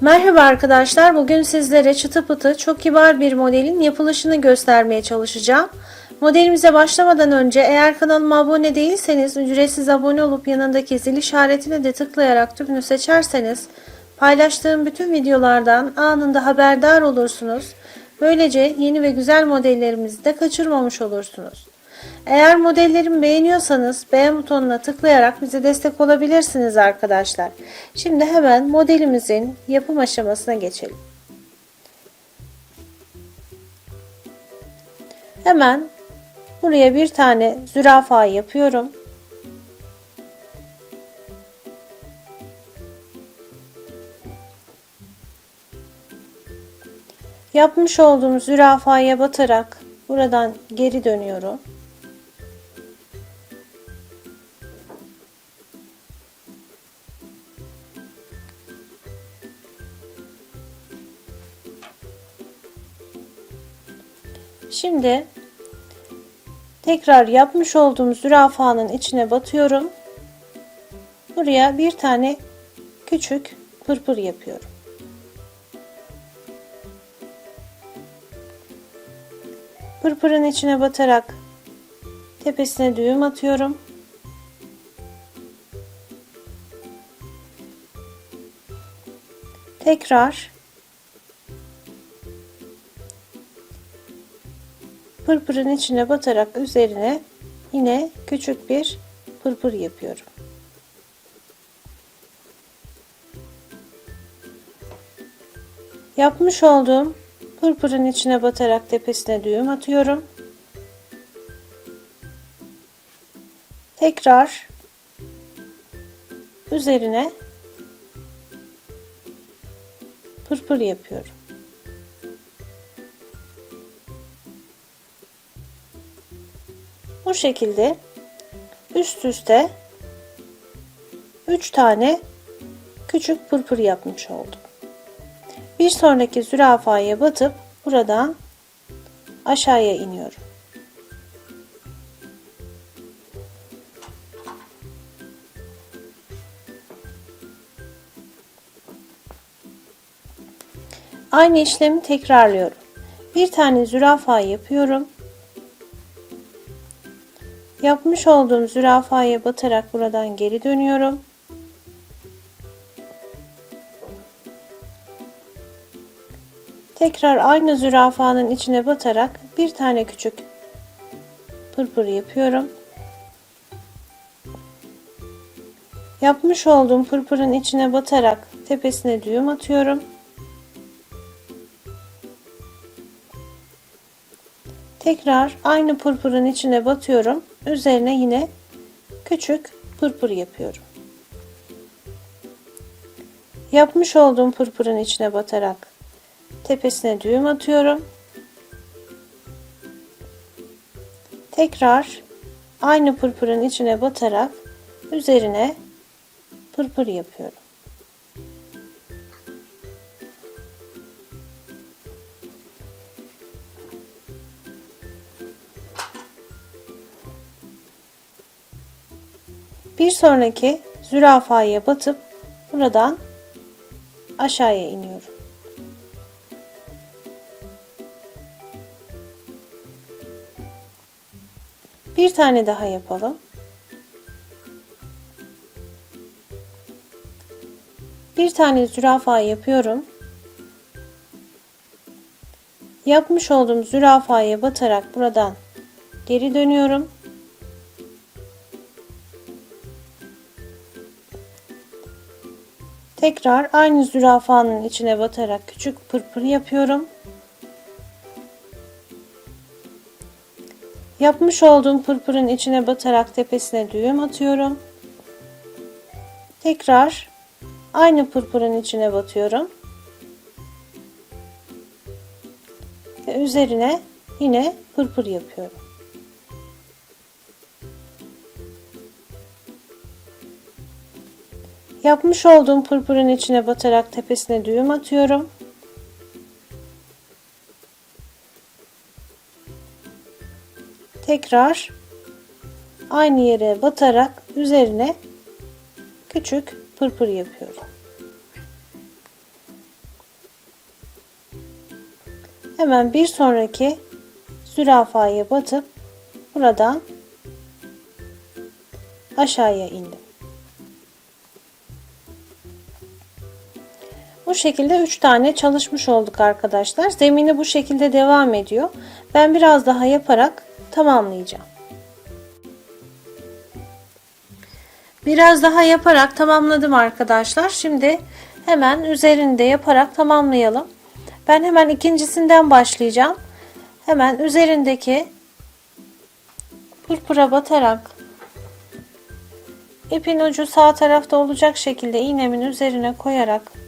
Merhaba arkadaşlar. Bugün sizlere çıtı pıtı çok kibar bir modelin yapılışını göstermeye çalışacağım. Modelimize başlamadan önce eğer kanalıma abone değilseniz ücretsiz abone olup yanındaki zil işaretine de tıklayarak tümünü seçerseniz paylaştığım bütün videolardan anında haberdar olursunuz. Böylece yeni ve güzel modellerimizi de kaçırmamış olursunuz. Eğer modellerimi beğeniyorsanız beğen butonuna tıklayarak bize destek olabilirsiniz arkadaşlar. Şimdi hemen modelimizin yapım aşamasına geçelim. Hemen buraya bir tane zürafa yapıyorum. Yapmış olduğum zürafaya batarak buradan geri dönüyorum. Şimdi tekrar yapmış olduğum zürafanın içine batıyorum. Buraya bir tane küçük pırpır yapıyorum. Pırpırın içine batarak tepesine düğüm atıyorum. Tekrar pırpırın içine batarak üzerine yine küçük bir pırpır yapıyorum. Yapmış olduğum pırpırın içine batarak tepesine düğüm atıyorum. Tekrar üzerine pırpır yapıyorum. Şekilde üst üste 3 tane küçük pırpır yapmış oldum. Bir sonraki zürafaya batıp buradan aşağıya iniyorum. Aynı işlemi tekrarlıyorum. Bir tane zürafa yapıyorum. Yapmış olduğum zürafaya batarak buradan geri dönüyorum. Tekrar aynı zürafanın içine batarak bir tane küçük pırpır yapıyorum. Yapmış olduğum pırpırın içine batarak tepesine düğüm atıyorum. Tekrar aynı pırpırın içine batıyorum. Üzerine yine küçük pırpır yapıyorum. Yapmış olduğum pırpırın içine batarak tepesine düğüm atıyorum. Tekrar aynı pırpırın içine batarak üzerine pırpır yapıyorum. Bir sonraki zürafaya batıp buradan aşağıya iniyorum. Bir tane daha yapalım. Bir tane zürafa yapıyorum. Yapmış olduğum zürafaya batarak buradan geri dönüyorum. Tekrar aynı zürafanın içine batarak küçük pırpır yapıyorum. Yapmış olduğum pırpırın içine batarak tepesine düğüm atıyorum. Tekrar aynı pırpırın içine batıyorum. Ve üzerine yine pırpır yapıyorum. Yapmış olduğum pırpırın içine batarak tepesine düğüm atıyorum. Tekrar aynı yere batarak üzerine küçük pırpır yapıyorum. hemen bir sonraki zürafaya batıp buradan aşağıya indim. Bu şekilde 3 tane çalışmış olduk arkadaşlar. Zemini bu şekilde devam ediyor. Ben biraz daha yaparak tamamlayacağım. Biraz daha yaparak tamamladım arkadaşlar. Şimdi hemen üzerinde yaparak tamamlayalım. Ben hemen ikincisinden başlayacağım. Hemen üzerindeki pırpıra batarak ipin ucu sağ tarafta olacak şekilde iğnemin üzerine koyarak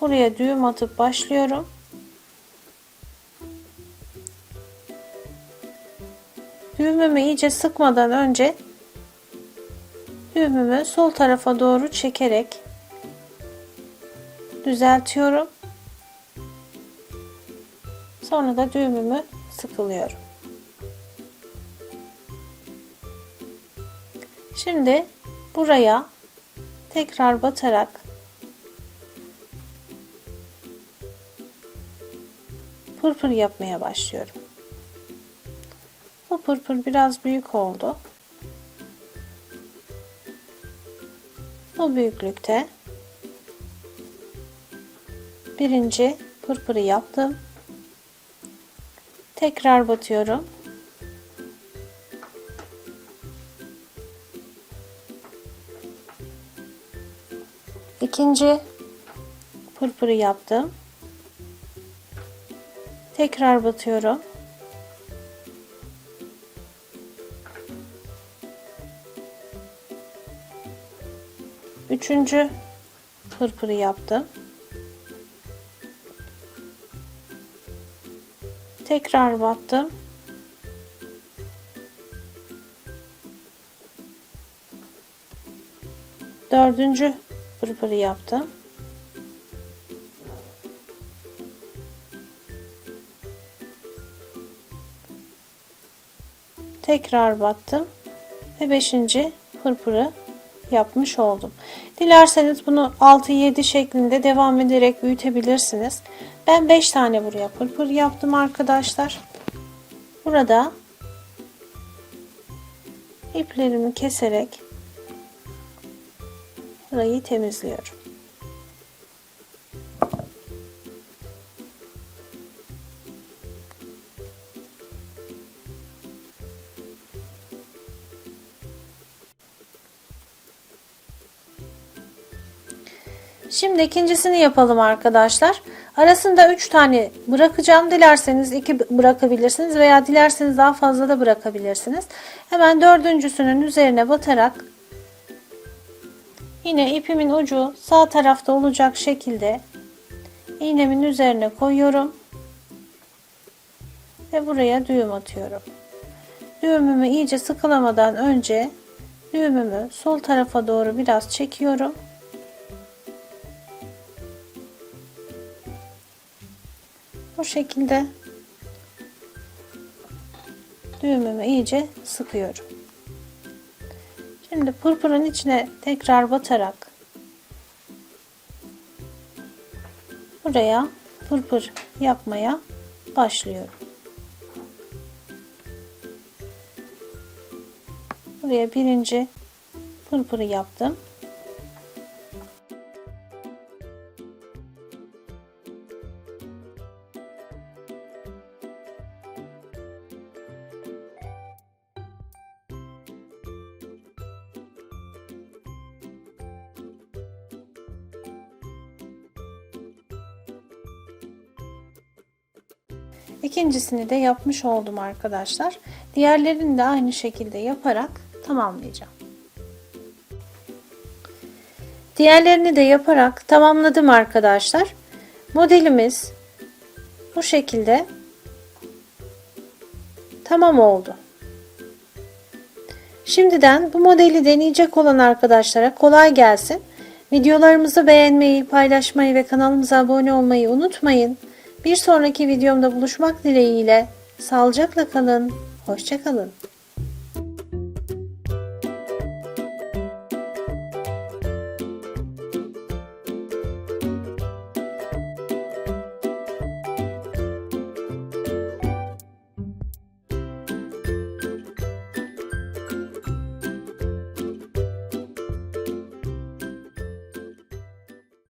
buraya düğüm atıp başlıyorum. Düğümümü iyice sıkmadan önce düğümümü sol tarafa doğru çekerek düzeltiyorum. Sonra da düğümümü sıkılıyorum. Şimdi buraya tekrar batarak pırpır yapmaya başlıyorum. Bu pırpır biraz büyük oldu. Bu büyüklükte birinci pırpırı yaptım. Tekrar batıyorum. İkinci pırpırı yaptım. Tekrar batıyorum. Üçüncü pırpırı yaptım. Tekrar battım. Dördüncü pırpırı yaptım. Tekrar battım ve beşinci pırpırı yapmış oldum. Dilerseniz bunu 6-7 şeklinde devam ederek büyütebilirsiniz. Ben 5 tane buraya pırpır yaptım arkadaşlar. Burada iplerimi keserek burayı temizliyorum. Şimdi ikincisini yapalım arkadaşlar. Arasında 3 tane bırakacağım. Dilerseniz 2 bırakabilirsiniz veya dilerseniz daha fazla da bırakabilirsiniz. Hemen dördüncüsünün üzerine batarak yine ipimin ucu sağ tarafta olacak şekilde iğnemin üzerine koyuyorum. Ve buraya düğüm atıyorum. Düğümümü iyice sıkılamadan önce düğümümü sol tarafa doğru biraz çekiyorum. Şekilde düğümümü iyice sıkıyorum. Şimdi pırpırın içine tekrar batarak buraya pırpır yapmaya başlıyorum. Buraya birinci pırpırı yaptım. İkincisini de yapmış oldum arkadaşlar. Diğerlerini de aynı şekilde yaparak tamamlayacağım. Diğerlerini de yaparak tamamladım arkadaşlar. Modelimiz bu şekilde tamam oldu. Şimdiden bu modeli deneyecek olan arkadaşlara kolay gelsin. Videolarımızı beğenmeyi, paylaşmayı ve kanalımıza abone olmayı unutmayın. Bir sonraki videomda buluşmak dileğiyle sağlıcakla kalın, hoşçakalın.